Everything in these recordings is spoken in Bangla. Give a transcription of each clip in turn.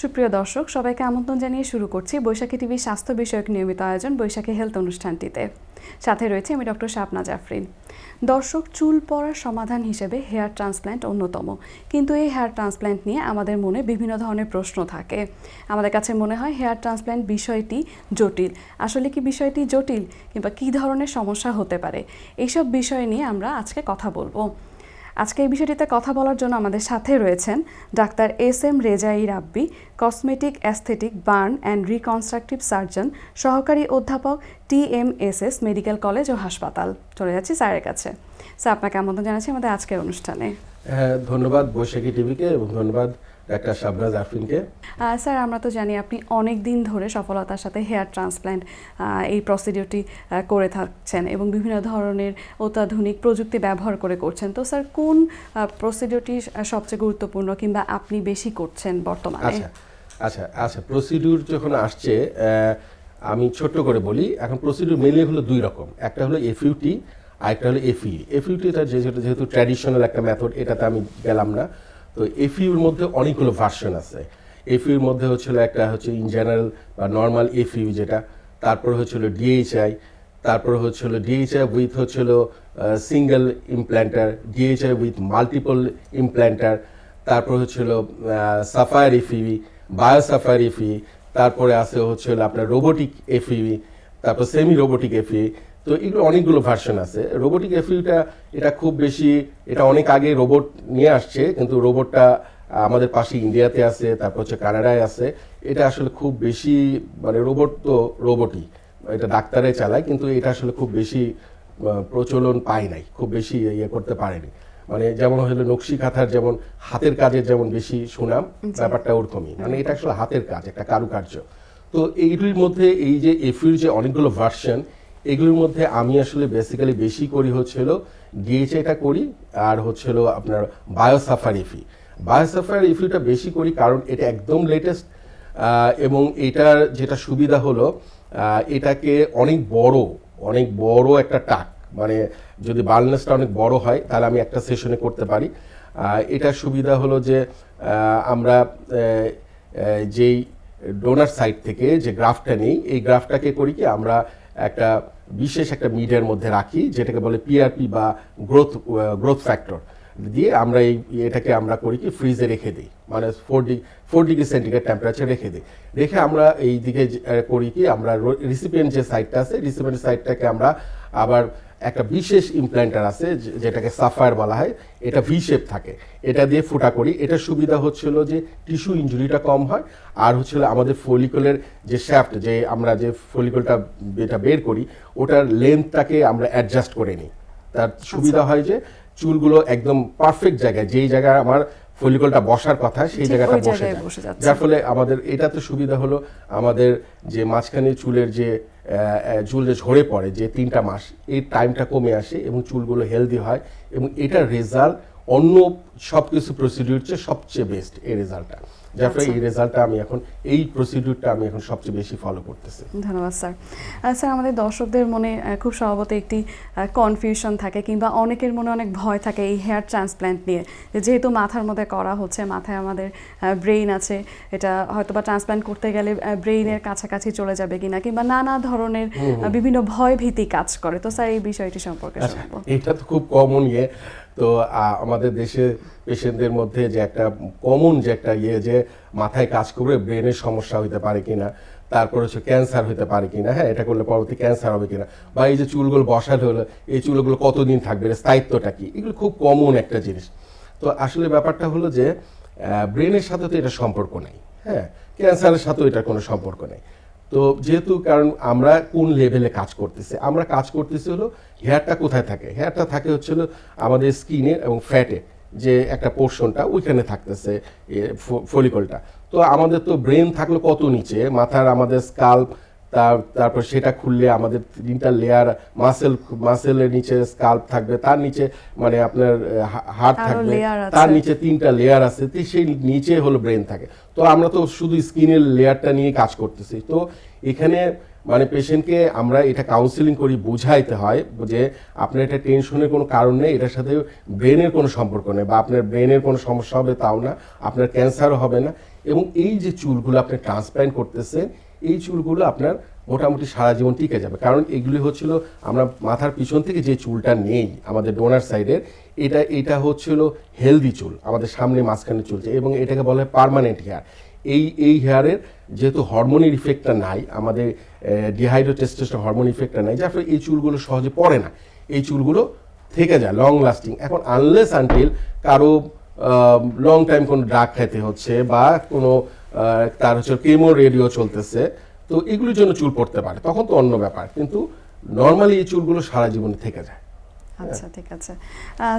সুপ্রিয় দর্শক, সবাইকে আমন্ত্রণ জানিয়ে শুরু করছি বৈশাখী টিভির স্বাস্থ্য বিষয়ক নিয়মিত আয়োজন বৈশাখী হেলথ অনুষ্ঠানটিতে। সাথে রয়েছে আমি ডক্টর শাপনা জাফরিন। দর্শক, চুল পড়ার সমাধান হিসেবে হেয়ার ট্রান্সপ্ল্যান্ট অন্যতম। কিন্তু এই হেয়ার ট্রান্সপ্ল্যান্ট নিয়ে আমাদের মনে বিভিন্ন ধরনের প্রশ্ন থাকে। আমাদের কাছে মনে হয় হেয়ার ট্রান্সপ্ল্যান্ট বিষয়টি জটিল। আসলে কি বিষয়টি জটিল কিংবা কী ধরনের সমস্যা হতে পারে? এইসব বিষয় নিয়ে আমরা আজকে কথা বলব। আজকে এই বিষয়টিতে কথা বলার জন্য আমাদের সাথে রয়েছেন doctor S M Rezai Rabbi, cosmetic aesthetic burn and reconstructive surgeon, সহকারী অধ্যাপক T M S S medical college ও হাসপাতাল। চলে যাচ্ছি স্যারের কাছে। স্যার, আপনাকে আমন্ত্রণ জানাচ্ছি আমাদের আজকের অনুষ্ঠানে। হ্যাঁ ধন্যবাদ বৈশাখী টিভিকে এবং ধন্যবাদ ডাক্তার শাবনাজ আফরিনকে স্যার আমরা তো জানি আপনি অনেক দিন ধরে সফলতার সাথে হেয়ার ট্রান্সপ্ল্যান্ট এই প্রসিডিওরটি করে থাকছেন এবং বিভিন্ন ধরনের অত্যাধুনিক প্রযুক্তি ব্যবহার করে করছেন। তো স্যার কোন প্রসিডিওরটি সবচেয়ে গুরুত্বপূর্ণ কিংবা আপনি বেশি করছেন বর্তমানে? আচ্ছা আচ্ছা আচ্ছা প্রসিডিউর যখন আসছে আমি ছোট্ট করে বলি এখন প্রসিডিউর মেনলি হলো দুই রকম। একটা হলো এফইউটি আর একটা হলো এফই এফইউটিটা যেহেতু যেহেতু ট্র্যাডিশনাল একটা মেথড এটাতে আমি গেলাম না। তো এফইউর মধ্যে অনেকগুলো ভার্সন আছে। এফইউর মধ্যে হচ্ছিল একটা হচ্ছে ইন জেনারেল বা নর্মাল এফইউ যেটা, তারপর হচ্ছিল ডিএইচআই তারপর হচ্ছিল ডিএইচআই উইথ হচ্ছিল single implanter DHI with multiple implanter তারপর হচ্ছিল সাফায়ার এফিভি বায়োসাফায়ার এফি তারপরে আছে হচ্ছিল আপনার রোবোটিক এফিভি তারপর সেমি রোবোটিক এফি তো এগুলো অনেকগুলো ভার্সন আছে। রোবোটিক এফিটা এটা খুব বেশি এটা অনেক আগে রোবট নিয়ে আসছে কিন্তু রোবটটা আমাদের পাশে ইন্ডিয়াতে আছে তারপর হচ্ছে কানাডায় আছে। এটা আসলে খুব বেশি মানে রোবট তো রোবটই এটা ডাক্তারে চালায় কিন্তু এটা আসলে খুব বেশি প্রচলন পায় নাই খুব বেশি ইয়ে করতে পারেনি। মানে যেমন হলো নকশি কাঁথার যেমন হাতের কাজের যেমন বেশি সুনাম ব্যাপারটা ওরকমই। মানে এটা আসলে হাতের কাজ একটা কারুকার্য। তো এইগুলির মধ্যে এই যে এফির যে অনেকগুলো ভার্সন এগুলোর মধ্যে আমি আসলে বেসিক্যালি বেশি করি হচ্ছিল ডিএইচআইটা করি আর হচ্ছিল আপনার বায়োসাফার এফি বায়োসাফার এফিটা বেশি করি কারণ এটা একদম লেটেস্ট এবং এটার যেটা সুবিধা হলো এটাকে অনেক বড় অনেক বড় একটা টাক। মানে যদি বার্নেসটা অনেক বড় হয়, তাহলে আমি একটা সেশনে করতে পারি। এটার সুবিধা হলো যে আমরা যেই ডোনার সাইট থেকে যে গ্রাফটা নেই, এই গ্রাফটাকে করি কি আমরা একটা বিশেষ একটা মিডিয়ার মধ্যে রাখি, যেটাকে বলে পিআরপি বা গ্রোথ গ্রোথ ফ্যাক্টর দিয়ে আমরা এই এটাকে আমরা করি কি ফ্রিজে রেখে দিই মানে four degree four degree centigrade temperature রেখে দিই। রেখে আমরা এই দিকে করি কি, আমরা রিসিপিয়েন্ট যে সাইটটা আছে রিসিপিয়েন্ট সাইটটাকে আমরা আবার একটা বিশেষ ইমপ্ল্যান্টার আছে যেটাকে সাফায়ার বলা হয় এটা ভি শেপ থাকে। এটা দিয়ে ফুটা করি। এটা সুবিধা হচ্ছিল যে টিস্যু ইঞ্জুরিটা কম হয় আর হচ্ছিল আমাদের ফলিকলের যে শ্যাফট যে আমরা যে ফলিকলটা এটা বের করি ওটার লেন্থটাকে আমরা অ্যাডজাস্ট করে নিই। তার সুবিধা হয় যে চুলগুলো একদম পারফেক্ট জায়গায় যেই জায়গায় আমার ফলিকলটা বসার কথা সেই জায়গাটা বসে যায়। যার ফলে আমাদের এটাতে সুবিধা হলো আমাদের যে মাঝখানে চুলের যে চুল যে ঝরে পড়ে যে তিনটা মাস, এই টাইমটা কমে আসে এবং চুলগুলো হেলদি হয় এবং এটার রেজাল্ট অন্য সব কিছু প্রসিডিউর চেয়ে সবচেয়ে বেস্ট এই রেজাল্টটা যার ফলে আচ্ছা। এই রেজাল্টটা আমি এখন এই প্রসিডিউরটা আমি এখন সবচেয়ে বেশি ফলো করতেছি। ধন্যবাদ স্যার স্যার আমাদের দর্শকদের মনে খুব স্বভাবত একটি কনফিউশন থাকে কিংবা অনেকের মনে অনেক ভয় থাকে এই হেয়ার ট্রান্সপ্ল্যান্ট নিয়ে। যেহেতু মাথার মধ্যে করা হচ্ছে মাথায় আমাদের ব্রেইন আছে এটা হয়তো বা ট্রান্সপ্ল্যান্ট করতে গেলে ব্রেইনের কাছাকাছি চলে যাবে কিনা কিংবা নানা ধরনের বিভিন্ন ভয় ভীতি কাজ করে। তো স্যার এই বিষয়টি সম্পর্কে আচ্ছা এটা তো খুব কমন ইয়ে। তো আমাদের দেশে পেশেন্টদের মধ্যে যে একটা কমন যে একটা ইয়ে যে মাথায় কাজ করবে, ব্রেনের সমস্যা হতে পারে কিনা, তারপর হচ্ছে ক্যান্সার হতে পারে কিনা হ্যাঁ এটা করলে পরবর্তী ক্যান্সার হবে কিনা, বা এই যে চুলগুলো বসালে হলো, এই চুলগুলো কতদিন থাকবে স্থায়িত্বটা কি, এগুলো খুব কমন একটা জিনিস। তো আসলে ব্যাপারটা হলো যে ব্রেনের সাথে তো এটা সম্পর্ক নেই হ্যাঁ ক্যান্সারের সাথেও এটার কোনো সম্পর্ক নেই। তো যেহেতু কারণ আমরা কোন লেভেলে কাজ করতেছি, আমরা কাজ করতেছি হলো হেয়ারটা কোথায় থাকে? হেয়ারটা থাকে হচ্ছে হলো আমাদের স্কিনে এবং ফ্যাটে যে একটা পোর্শনটা ওইখানে থাকতেছে ফলিকলটা। তো আমাদের তো ব্রেন থাকল কত নিচে? মাথার আমাদের স্কাল্প তার তারপর সেটা খুললে আমাদের তিনটা লেয়ার মাসেল মাসেলের নিচে স্কাল্প থাকবে তার নিচে মানে আপনার আরও থাকবে তার নিচে তিনটা লেয়ার আছে তো সেই নিচে হলো ব্রেন থাকে। তো আমরা তো শুধু স্কিনের লেয়ারটা নিয়ে কাজ করতেছি। তো এখানে মানে পেশেন্টকে আমরা এটা কাউন্সিলিং করি বুঝাইতে হয় যে আপনার এটা টেনশনের কোনো কারণ নেই এটার সাথে ব্রেনের কোনো সম্পর্ক নেই বা আপনার ব্রেনের কোনো সমস্যা হবে তাও না আপনার ক্যান্সারও হবে না। এবং এই যে চুলগুলো আপনি ট্রান্সপ্ল্যান্ট করতেছেন এই চুলগুলো আপনার মোটামুটি সারা জীবন টিকে যাবে। কারণ এগুলি হচ্ছিল আমরা মাথার পিছন থেকে যে চুলটা নেই আমাদের ডোনার সাইডের এটা এটা হচ্ছিল হেলদি চুল, আমাদের সামনে মাঝখানে চুলছে এবং এটাকে বলা হয় পার্মানেন্ট হেয়ার এই এই হেয়ারের যেহেতু হরমোনের ইফেক্টটা নাই, আমাদের ডিহাইড্রো টেস্টোস্টেরন হরমোন ইফেক্টটা নাই, যার ফলে এই চুলগুলো সহজে পড়ে না। এই চুলগুলো থেকে যায় লং লাস্টিং এখন আনলেস আনটিল কারও লং টাইম কোনো ড্রাগ খাইতে হচ্ছে বা কোনো তার হচ্ছে কেমো রেডিও চলতেছে। তো এগুলোর জন্য চুল পড়তে পারে। তখন তো অন্য ব্যাপার। কিন্তু নর্মালি এই চুলগুলো সারা জীবনে থেকে যায়। আচ্ছা ঠিক আছে।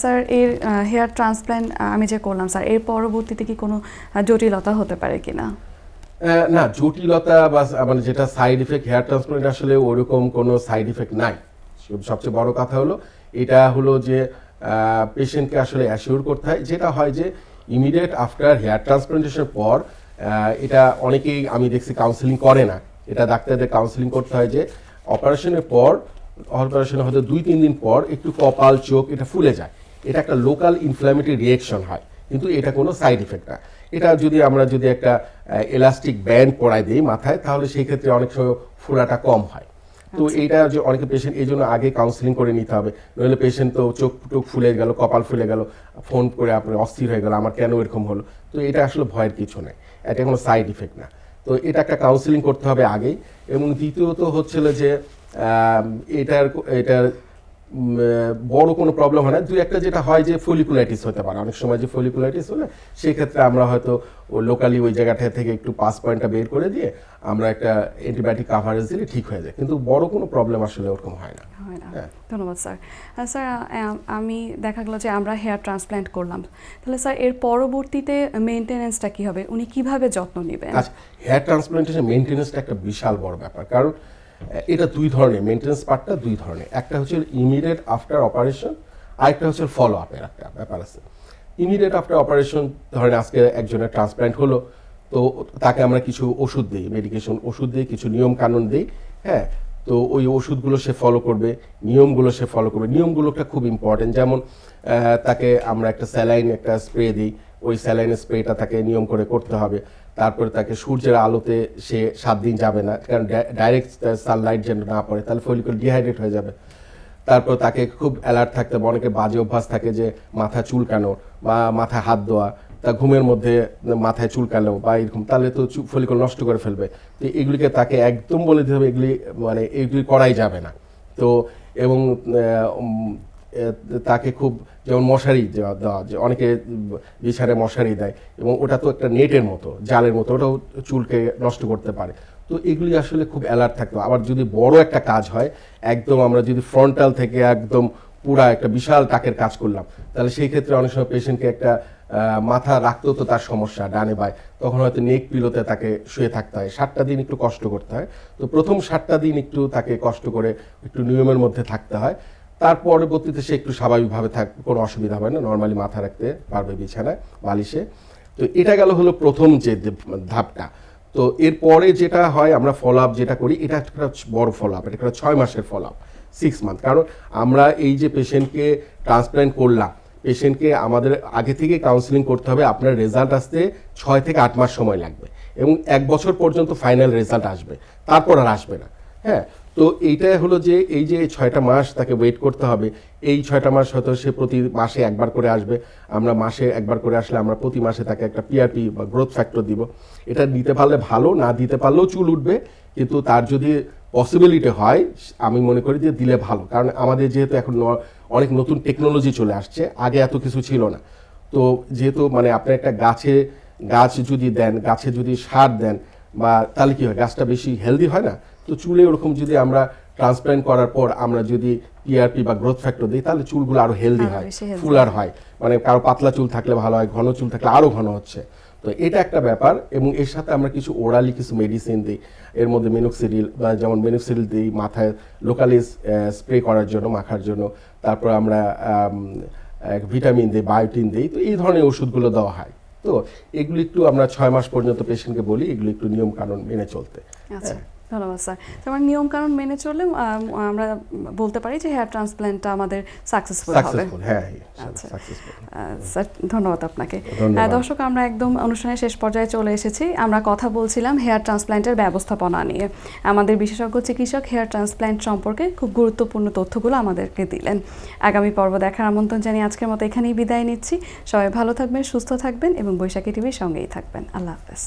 স্যার এর হেয়ার ট্রান্সপ্ল্যান্ট আমি যে করলাম স্যার এর পরবর্তীতে কি কোনো জটিলতা হতে পারে কিনা? আহ, না জটিলতা বা মানে যেটা সাইড ইফেক্ট হেয়ার ট্রান্সপ্লান্ট আসলে ওরকম কোনো সাইড ইফেক্ট নাই। সবচেয়ে বড় কথা হলো এটা হলো যে পেশেন্টকে আসলে অ্যাসিওর করতে হয়। যেটা হয় যে ইমিডিয়েট আফটার হেয়ার ট্রান্সপ্লান্টেশনের পর এটা অনেকেই আমি দেখছি কাউন্সিলিং করে না। এটা ডাক্তারদের কাউন্সিলিং করতে হয় যে অপারেশনের পর অপারেশনের হয়তো দুই তিন দিন পর একটু কপাল চোখ এটা ফুলে যায়। এটা একটা লোকাল ইনফ্ল্যামেটরি রিয়েকশন হয় কিন্তু এটা কোনো সাইড ইফেক্ট না। এটা যদি আমরা যদি একটা এলাস্টিক ব্যান্ড পরাই দিই মাথায় তাহলে সেই ক্ষেত্রে অনেক সময় ফোড়াটা কম হয়। তো এইটা যে অনেকে পেশেন্ট এই জন্য আগে কাউন্সিলিং করে নিতে হবে। নইলে পেশেন্ট তো চোখ টুক ফুলে গেল কপাল ফুলে গেল ফোন করে আপনি অস্থির হয়ে গেল আমার কেন এরকম হলো? তো এটা আসলে ভয়ের কিছু নেই। এটা কোনো সাইড ইফেক্ট না। তো এটা একটা কাউন্সিলিং করতে হবে আগেই। এবং দ্বিতীয়ত হচ্ছিল যে এটার এটার বড় কোনো প্রবলেম হয় না। দুই একটা যেটা হয় যে ফলিকুলাইটিস হতে পারে। অনেক সময় যে ফলিকুলাইটিস হলে সেক্ষেত্রে আমরা হয়তো লোকালি ওই জায়গাটা থেকে একটু পাস পয়েন্টটা বের করে দিয়ে আমরা একটা অ্যান্টিবায়োটিক কাভারেজ দিলে ঠিক হয়ে যায়। কিন্তু বড় কোনো প্রবলেম আসলে ওরকম হয় না। হয় না। ধন্যবাদ স্যার। স্যার আমি দেখা গেলো যে আমরা হেয়ার ট্রান্সপ্ল্যান্ট করলাম। তাহলে স্যার এর পরবর্তীতে মেনটেনেন্সটা কি হবে? উনি কীভাবে যত্ন নেবেন? আচ্ছা হেয়ার ট্রান্সপ্লান্টেশন মেনটেন্যান্সটা একটা বিশাল বড় ব্যাপার। কারণ এটা দুই ধরনের মেনটেন্যান্স পার্টটা দুই ধরনের। একটা হচ্ছে ইমিডিয়েট আফটার অপারেশন আরেকটা হচ্ছে ফলো আপের একটা ব্যাপার আছে। ইমিডিয়েট আফটার অপারেশন ধরেন আজকে একজনের ট্রান্সপ্ল্যান্ট হলো, তো তাকে আমরা কিছু ওষুধ দিই মেডিকেশন ওষুধ দিই, কিছু নিয়ম কানুন দিই হ্যাঁ? তো ওই ওষুধগুলো সে ফলো করবে, নিয়মগুলো সে ফলো করবে। নিয়মগুলোটা খুব ইম্পর্টেন্ট যেমন তাকে আমরা একটা স্যালাইন একটা স্প্রে দিই ওই স্যালাইনের স্প্রেটা তাকে নিয়ম করে করতে হবে। তারপরে তাকে সূর্যের আলোতে সে সাত দিন যাবে না, কারণ ডাইরেক্ট সানলাইট যেন না পড়ে, তাহলে ফলিকুল ডিহাইড্রেট হয়ে যাবে। তারপর তাকে খুব অ্যালার্ট থাকতে হবে অনেকে বাজে অভ্যাস থাকে যে মাথা চুলকানো বা মাথায় হাত দেওয়া তা ঘুমের মধ্যে মাথায় চুলকালো বা এরকম, তাহলে তো ফলিকল নষ্ট করে ফেলবে। তো এগুলিকে তাকে একদম বলে দিতে হবে, এগুলি মানে এগুলি করাই যাবে না। তো এবং তাকে খুব যেমন মশারি দেওয়া যে অনেকে বিছানায় মশারি দেয় এবং ওটা তো একটা নেটের মতো, জালের মতো, ওটাও চুলকে নষ্ট করতে পারে। তো এগুলি আসলে খুব অ্যালার্ট থাকতে। হবে। আবার যদি বড় একটা কাজ হয়, একদম আমরা যদি ফ্রন্টাল থেকে একদম পুরা একটা বিশাল টাকের কাজ করলাম, তাহলে সেই ক্ষেত্রে অনেক সময় পেশেন্টকে একটা মাথা রাখতেও তো তার সমস্যা, ডানে বায়। তখন হয়তো নেক পিলোতে তাকে শুয়ে থাকতে হয়। সাতটা দিন একটু কষ্ট করতে হয়। তো প্রথম সাতটা দিন একটু তাকে কষ্ট করে একটু নিয়মের মধ্যে থাকতে হয়। তার পরবর্তীতে সে একটু স্বাভাবিকভাবে থাক, কোনো অসুবিধা হয় না নর্মালি মাথা রাখতে পারবে বিছানায়, বালিশে। তো এটা গেল হলো প্রথম যে ধাপটা। তো এরপরে যেটা হয়, আমরা ফলো আপ যেটা করি, এটা একটা বড় ফলো আপ এটা ছয় মাসের ফলো আপ সিক্স মান্থ কারণ আমরা এই যে পেশেন্টকে ট্রান্সপ্ল্যান্ট করলাম পেশেন্টকে আমাদের আগে থেকে কাউন্সিলিং করতে হবে, আপনার রেজাল্ট আসতে ছয় থেকে আট মাস সময় লাগবে এবং এক বছর পর্যন্ত ফাইনাল রেজাল্ট আসবে, তারপর আর আসবে না। হ্যাঁ তো এইটা হলো যে এই যে ছয়টা মাস তাকে ওয়েট করতে হবে, এই ছয়টা মাস হয়তো সে প্রতি মাসে একবার করে আসবে। আমরা মাসে একবার করে আসলে আমরা প্রতি মাসে তাকে একটা পিআরপি বা গ্রোথ ফ্যাক্টর দিব। এটা দিতে পারলে ভালো, না দিতে পারলেও চুল উঠবে। কিন্তু তার যদি পসিবিলিটি হয়, আমি মনে করি যে দিলে ভালো। কারণ আমাদের যেহেতু এখন অনেক নতুন টেকনোলজি চলে আসছে, আগে এত কিছু ছিল না। তো যেহেতু মানে আপনি একটা গাছে, গাছ যদি দেন, গাছে যদি সার দেন, বা তাহলে কি হয়, গাছটা বেশি হেলদি হয় না? তো চুলে ওরকম যদি আমরা ট্রান্সপ্ল্যান্ট করার পর আমরা যদি পিআরপি বা গ্রোথ ফ্যাক্টর দিই তাহলে চুলগুলো আরও হেলদি হয় ফুলার হয়। মানে কারও পাতলা চুল থাকলে ভালো হয় ঘন চুল থাকলে আরও ঘন হচ্ছে। তো এটা একটা ব্যাপার এবং এর সাথে আমরা কিছু ওরালি কিছু মেডিসিন দিই। এর মধ্যে মেনুক্সিডিল বা যেমন মেনুক্সিডিল দিই মাথায় লোকালি স্প্রে করার জন্য মাখার জন্য। তারপর আমরা ভিটামিন দিই বায়োটিন দিই। তো এই ধরনের ওষুধগুলো দেওয়া হয়। তো এগুলো একটু আমরা ছয় মাস পর্যন্ত পেশেন্টকে বলি এগুলো একটু নিয়ম কানুন মেনে চলতে। আচ্ছা। ধন্যবাদ স্যার তোমার নিয়ম কানুন মেনে চললে আমরা বলতে পারি যে হেয়ার ট্রান্সপ্ল্যান্টটা আমাদের সাকসেসফুল হবে। হ্যাঁ আচ্ছা। সাকসেসফুল আহ, স্যার ধন্যবাদ আপনাকে। দর্শক আমরা একদম অনুষ্ঠানের শেষ পর্যায়ে চলে এসেছি। আমরা কথা বলছিলাম হেয়ার ট্রান্সপ্ল্যান্টের ব্যবস্থাপনা নিয়ে। আমাদের বিশেষজ্ঞ চিকিৎসক হেয়ার ট্রান্সপ্ল্যান্ট সম্পর্কে খুব গুরুত্বপূর্ণ তথ্যগুলো আমাদেরকে দিলেন। আগামী পর্ব দেখার আমন্ত্রণ জানিয়ে আজকের মতো এখানেই বিদায় নিচ্ছি। সবাই ভালো থাকবেন সুস্থ থাকবেন এবং বৈশাখী টিভির সঙ্গেই থাকবেন। আল্লাহ হাফেজ।